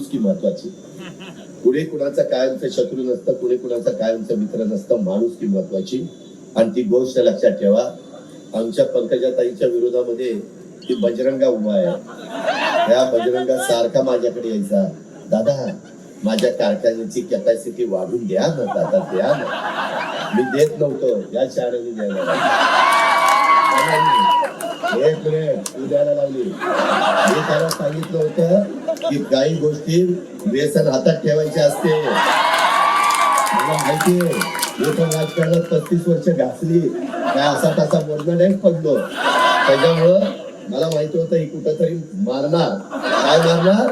माणुसकी महत्वाची. पुढे कुणाचा कायमचा शत्रू नसतं पुढे कुणाचा कायमचा मित्र नसतं माणुसकी महत्वाची. आणि ती गोष्ट लक्षात ठेवा. आमच्या पंकजाताईच्या विरोधामध्ये ती बजरंगा उभा आहे. त्या बजरंगा सारखा माझ्याकडे यायचा. दादा माझ्या कारखान्याची कॅपॅसिटी वाढून द्या ना दादा द्या ना. मी देत नव्हतो. या शाळेने द्यायला लागलो. एक मिनिट लावली. मी त्याला सांगितलं होतं की काही गोष्टी व्यसन हातात ठेवायचे असते. मला माहितीये मी पण राजकारणात पस्तीस वर्ष घासली काय असा तसा बोलणं नाही पडलो. त्याच्यामुळं मला माहिती होतं ही कुठंतरी मारणार. काय मारणार?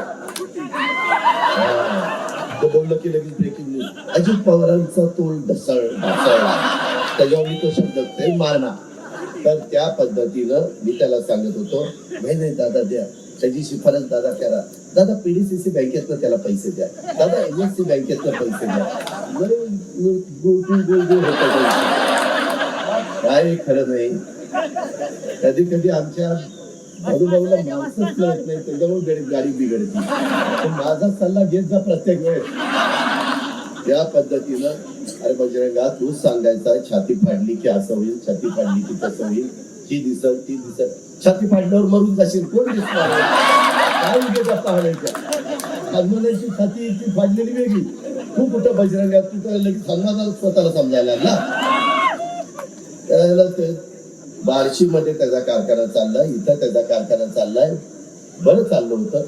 बोललो की लगेच ब्रेकिंग न्यूज अजित पवारांचा तोल ढसळ ढसळला त्याच्यावर मी तो शब्द ते मारणार. तर त्या पद्धतीनं मी त्याला सांगत होतो नाही नाही दादा द्या. त्याची शिफारस दादा करा. दादा पीडीसीसी बँकेतनं त्याला पैसे द्या. दादा एनएससी बँकेतनं पैसे द्या. काय खरं नाही. कधी कधी आमच्या अनुभवाला माणसंच कळत नाही त्याच्यामुळे गाडी बिघडते. पण माझा सल्ला घेत जा प्रत्येक वेळेस. त्या पद्धतीनं अरे बजरंगा तूच सांगायचा छाती फाडली की असं होईल छाती फाडली की तसं होईल. ही दिसल ती दिसल. छाती फाडल्यावर मरून जाशील कोण दिसणार काय उद्या गप्पा हाणायच्या छाती ती फाडलेली वेगळी. तू कुठं बजरंग तू तर लगेच हनुमानाला स्वतःला समजायला लागला. त्याला ते बार्शी मध्ये त्याचा कारखाना चाललाय इथं त्याचा कारखाना चाललाय. बरं चाललं होतं.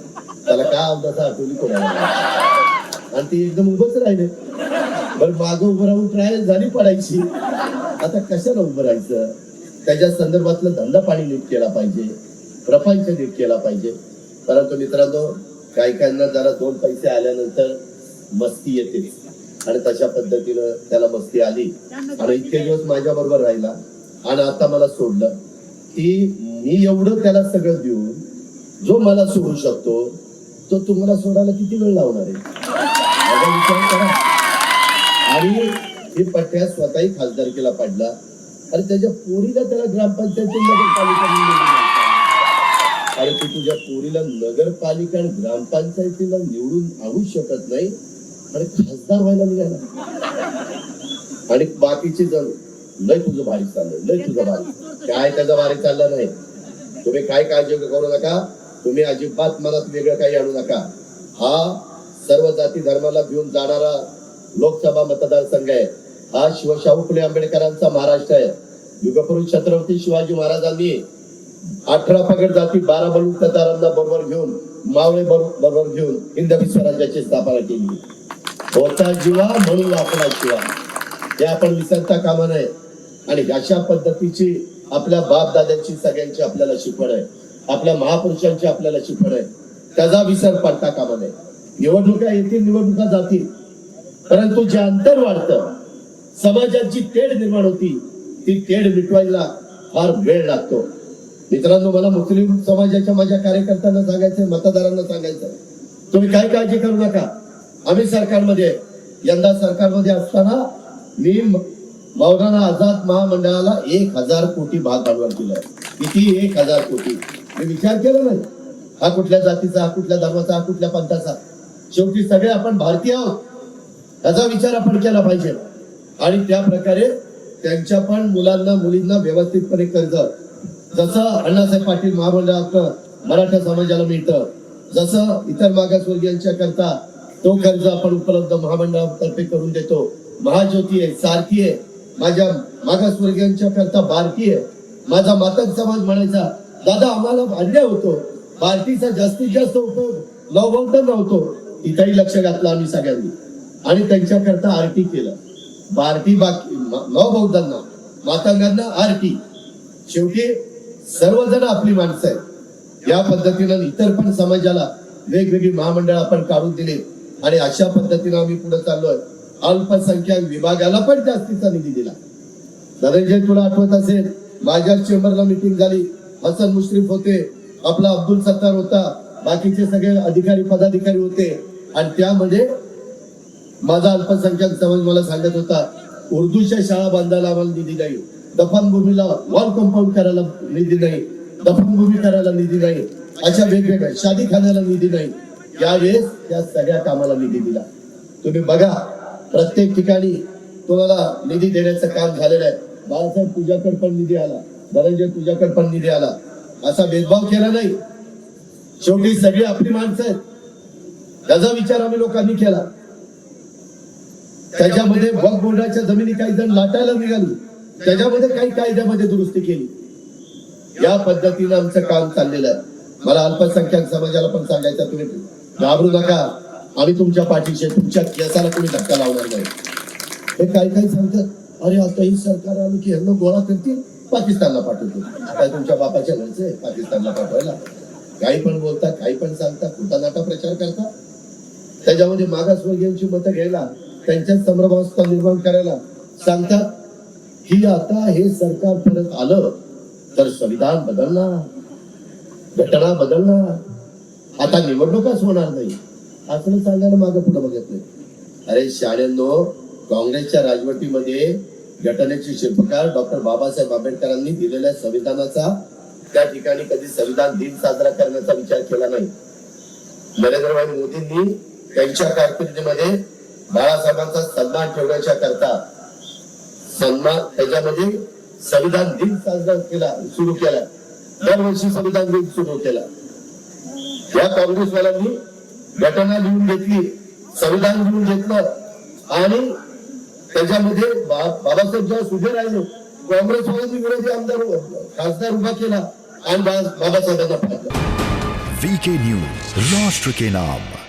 त्याला काय अवदाचा आठवली कोणाला आणि ते एकदम उभंच राहिले. बरं मागं उभं राहून ट्रायल झाली पडायची. आता कशाला उभं राहायचं? त्याच्या संदर्भातलं धंदा पाणी नीट केला पाहिजे. प्रपंच नीट केला पाहिजे. परंतु मित्रांनो काही काहींना जरा दोन पैसे आल्यानंतर मस्ती येते. आणि तशा पद्धतीनं त्याला मस्ती आली. आणि इतके दिवस माझ्या बरोबर राहिला. आणि आता मला सोडलं की मी एवढं त्याला सगळं देऊन जो मला सोडू शकतो तो तुम्हाला सोडायला किती वेळ लावणार आहे? विचार करा. आणि हे पट्ट्या स्वतःही खासदारकीला पडला. आणि त्याच्या पोरीला त्याला ग्रामपंचायतीत नगरपालिका निवडून तू तुझ्या पोरीला नगरपालिका आणि ग्रामपंचायतीला निवडून आणू शकत नाही. आणि खासदार व्हायला निघाला. आणि बाकीचे जण लय तुझं भारी चाललं लय तुझं भारी. काय त्याचा भारी चालला नाही. तुम्ही काय काळजी करू नका. तुम्ही अजिबात मनात वेगळं काही आणू नका. हा सर्व जाती धर्माला घेऊन जाणारा लोकसभा मतदारसंघ आहे. हा शिवशाहू फुले आंबेडकरांचा महाराष्ट्र आहे. युगपुरुष छत्रपती शिवाजी महाराजांनी अठरा पगड जाती बारा बलून बलुतेदारांना बरोबर घेऊन मावळे बरोबर घेऊन हिंदवी स्वराज्याची स्थापना केली. होता जीवा म्हणून आपला शिवा हे आपण विसरता कामा नये. आणि अशा पद्धतीची आपल्या बाप दादांची सगळ्यांची आपल्याला शिकवण आहे. आपल्या महापुरुषांची आपल्याला शिकवण आहे. त्याचा विसर पडता कामा नये. निवडणुका येतील निवडणुका जातील. परंतु जे अंतर वाढतं समाजाची तेढ निर्माण होती ती तेढ मिटवायला फार वेळ लागतो. मित्रांनो मला मुस्लिम समाजाच्या माझ्या कार्यकर्त्यांना सांगायचंय मतदारांना सांगायचं तुम्ही काय काळजी करू नका. आम्ही सरकारमध्ये यंदा सरकारमध्ये असताना मी मौलाना आझाद महामंडळाला एक हजार कोटी भाग भांडवल दिलं किती? एक हजार कोटी. मी विचार केला नाही. हा कुठल्या जातीचा हा कुठल्या धर्माचा हा कुठल्या पंथाचा? शेवटी सगळे आपण भारतीय आहोत. याचा विचार आपण केला पाहिजे. आणि त्या प्रकारे त्यांच्या पण मुलांना मुलींना व्यवस्थितपणे कर्ज जसं अण्णासाहेब पाटील महामंडळातनं मराठा समाजाला मिळतं जसं इतर मागासवर्गीयांच्या करता तो कर्ज आपण उपलब्ध महामंडळातर्फे करून देतो. महाज्योती आहे सारथी आहे माझ्या मागासवर्गीयांच्या करता बारकी आहे. माझा मातक समाज म्हणायचा दादा आम्हाला अन्याय होतो. भारतीचा जास्तीत जास्त उपयोग नवबौद्ध नव्हतो. इथंही लक्ष घातलं आम्ही सगळ्यांनी. आणि त्यांच्याकरता आरटी केलं. भारती बाकी नवबौद्धांना मातांगांना आरटी शेवटी सर्वजण आपली माणसं आहेत. या पद्धतीनं इतर पण समाजाला वेगवेगळी महामंडळ आपण काढून दिली. आणि अशा पद्धतीनं आम्ही पुढे चाललोय. अल्पसंख्याक विभागाला पण जास्तीचा निधी दिला. धनंजय तुला आठवत असेल माझ्या चेंबरला मिटिंग झाली. हसन मुश्रीफ होते. आपला अब्दुल सत्तार होता. बाकीचे सगळे अधिकारी पदाधिकारी होते. आणि त्यामध्ये माझा अल्पसंख्याक समाज मला सांगत होता उर्दूच्या शाळा बांधायला आम्हाला निधी नाही. दफनभूमीला वॉल कंपाऊंड करायला निधी नाही. दफनभूमी करायला निधी नाही. अशा वेगवेगळ्या शादी खाण्याला निधी नाही. यावेळेस त्या सगळ्या कामाला निधी दिला. तुम्ही बघा प्रत्येक ठिकाणी तुम्हाला निधी देण्याचं काम झालेलं आहे. बाळासाहेब तुझ्याकडे पण निधी आला. धनंजय तुझ्याकडे पण निधी आला. असा भेदभाव केला नाही. शेवटी सगळी आपली माणसं आहेत. त्याचा विचार आम्ही लोकांनी केला. त्याच्यामध्ये वक बोर्डाच्या जमिनी काही जण लाटायला निघाली. त्याच्यामध्ये काही कायद्यामध्ये दुरुस्ती केली. या पद्धतीनं आमचं काम चाललेलं आहे. मला अल्पसंख्याक समाजाला पण सांगायचं तुम्ही घाबरू नका. आम्ही तुमच्या पाठीशी तुमच्या केसाला कोणी धक्का लावणार नाही. हे काही काही सांगतात? अरे आता ही सरकार आलं की ह्यांना गोळा करतील? पाकिस्तानला पाठवतो काय तुमच्या बापाच्या घरचे आहे पाकिस्तानला पाठवायला. काही पण बोलतात काही पण सांगतात कुठा नाटा प्रचार करता? त्याच्यामध्ये मागासवर्गीयांची मतं घ्यायला त्यांच्याच संभ्रमावस्था निर्माण करायला सांगतात. की आता हे सरकार परत आलं तर संविधान बदलणार घटना बदलणार. आता निवडणुकाच होणार नाही. असं सांगायला मागे पुढे बघत नाही अरे शाळेंनो काँग्रेसच्या राजवटीमध्ये घटनेचे शिल्पकार डॉक्टर बाबासाहेब आंबेडकरांनी दिलेल्या संविधानाचा त्या ठिकाणी कधी संविधान दिन साजरा करण्याचा विचार केला नाही. नरेंद्रभाई मोदींनी त्यांच्या कारकिर्दीमध्ये बाळासाहेबांचा सन्मान ठेवण्याच्या करता सन्मान त्याच्यामध्ये संविधान दिन साजरा केला सुरू केला. दरवर्षी संविधान दिन सुरू केला. या काँग्रेसवाल्यांनी घटना लिहून घेतली संविधान लिहून घेतलं. आणि त्याच्यामध्ये बाबासाहेब जेव्हा उभे राहिले. काँग्रेसवाल्यांनी विरोधी आमदार खासदार उभा केला. आणि बा- बाबासाहेबांना पाडलं वीके न्यूज राष्ट्र के नाम